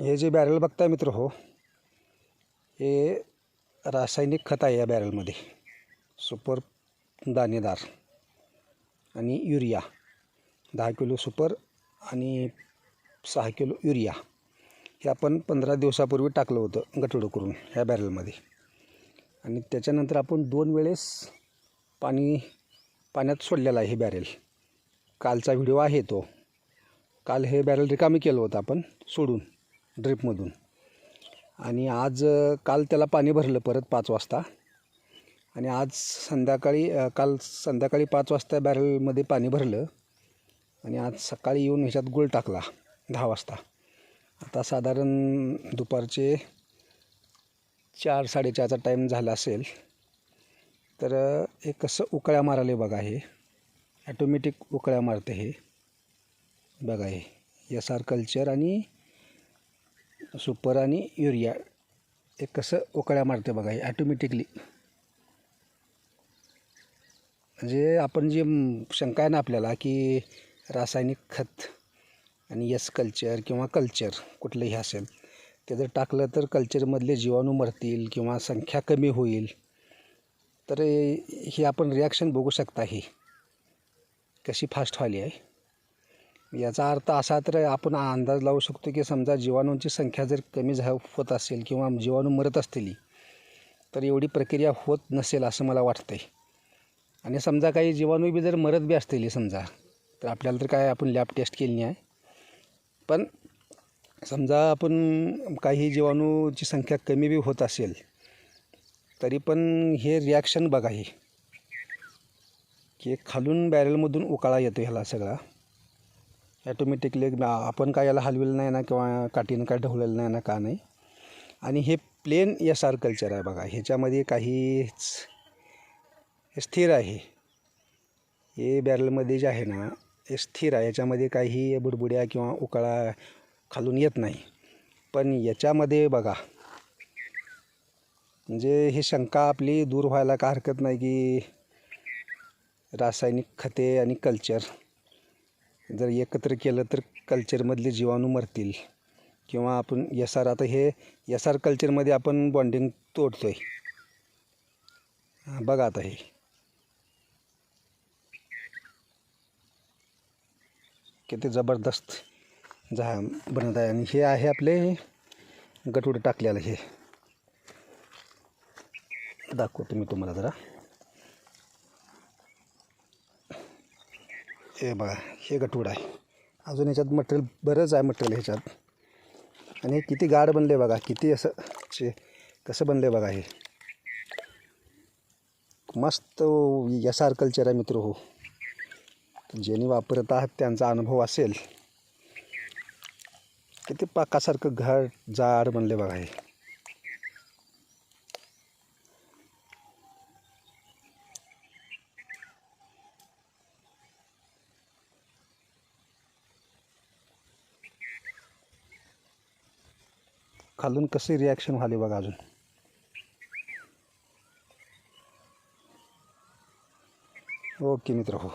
हे जे बॅरल बघताय मित्र हो हे रासायनिक खत आहे या बॅरलमध्ये. सुपर दाणेदार आणि युरिया. दहा किलो सुपर आणि सहा किलो युरिया. हे आपण पंधरा दिवसापूर्वी टाकलं होतं गटोडं करून ह्या बॅरलमध्ये. आणि त्याच्यानंतर आपण दोन वेळेस पाणी पाण्यात सोडलेलं आहे हे बॅरेल. कालचा व्हिडिओ आहे तो. काल हे बॅरल रिकामी केलं होतं आपण सोडून. ड्रिपमधून. आणि आज काल त्याला पाणी भरलं परत पाच वाजता. आणि आज संध्याकाळी काल संध्याकाळी पाच वाजता बॅरलमध्ये पाणी भरलं. आणि आज सकाळी येऊन ह्याच्यात गुळ टाकला दहा वाजता. आता साधारण दुपारचे चार साडेचारचा टाईम झाला असेल. तर एक हे कसं उकळ्या माराले बघा हे. ॲटोमॅटिक उकळ्या मारते हे. बघा हे. एस आर कल्चर आणि सुपर आणि युरिया. हे कसं उकळ्या मारते बघा हे ॲटोमॅटिकली म्हणजे आपण जे शंका आहे ना आपल्याला की रासायनिक खत आणि यस कल्चर किंवा कल्चर कुठलंही असेल ते जर टाकलं तर कल्चरमधले जीवाणू मरतील किंवा संख्या कमी होईल. तर हे आपण रिॲक्शन बघू शकता ही. कशी फास्ट व्हायली आहे? याचा अर्थ असा तर आपण अंदाज लावू शकतो की समजा जीवाणूंची संख्या जर कमी झा होत असेल किंवा जीवाणू मरत असतील तर एवढी प्रक्रिया होत नसेल असं मला वाटतं आहे आणि समजा काही जीवाणू बी जर मरत बी असतील समजा तर आपल्याला तर काय आपण लॅब टेस्ट केली नाही. आहे पण समजा आपण काही जीवाणूची संख्या कमी बी होत असेल तरी पण हे रिॲक्शन बघा हे. की खालून बॅरलमधून उकाळा येतो ह्याला सगळा. ॲटोमॅटिकली आपण काय याला हलविलं नाही ना किंवा काठीनं काय ढवलेलं नाही ना का नाही. आणि हे प्लेन एस आर कल्चर आहे बघा. ह्याच्यामध्ये काहीच हे स्थिर आहे. हे बॅरलमध्ये जे आहे ना हे स्थिर आहे. याच्यामध्ये काही बुडबुड्या किंवा उकाळा खालून येत नाही. पण याच्यामध्ये बघा म्हणजे ही शंका आपली दूर व्हायला का हरकत नाही की रासायनिक खते आणि कल्चर जर एकत्र केलं तर कल्चरमधले जीवाणू मरतील. किंवा आपण एस आर आता हे एस आर कल्चरमध्ये आपण बॉन्डिंग तोडतो आहे बघा आता हे. किती जबरदस्त झा बनत आहे. आणि हे आहे आपले गटुडं टाकलेलं हे. दाखवतो मी तुम्हाला जरा. हे बघा हे गटूड आहे. अजून याच्यात मटेरियल बरंच आहे मटेरियल ह्याच्यात. आणि हे किती गाढ बनले बघा किती असं चे कसं बनले बघा हे. मस्त एस आर कल्चर आहे मित्र हो. ज्यांनी वापरत आहात त्यांचा अनुभव असेल. किती पाकासारखं घाट जाड बनले बघा हे. खालून कसे रिॲक्शन व्हाले बघा अजून. ओके मित्र हो.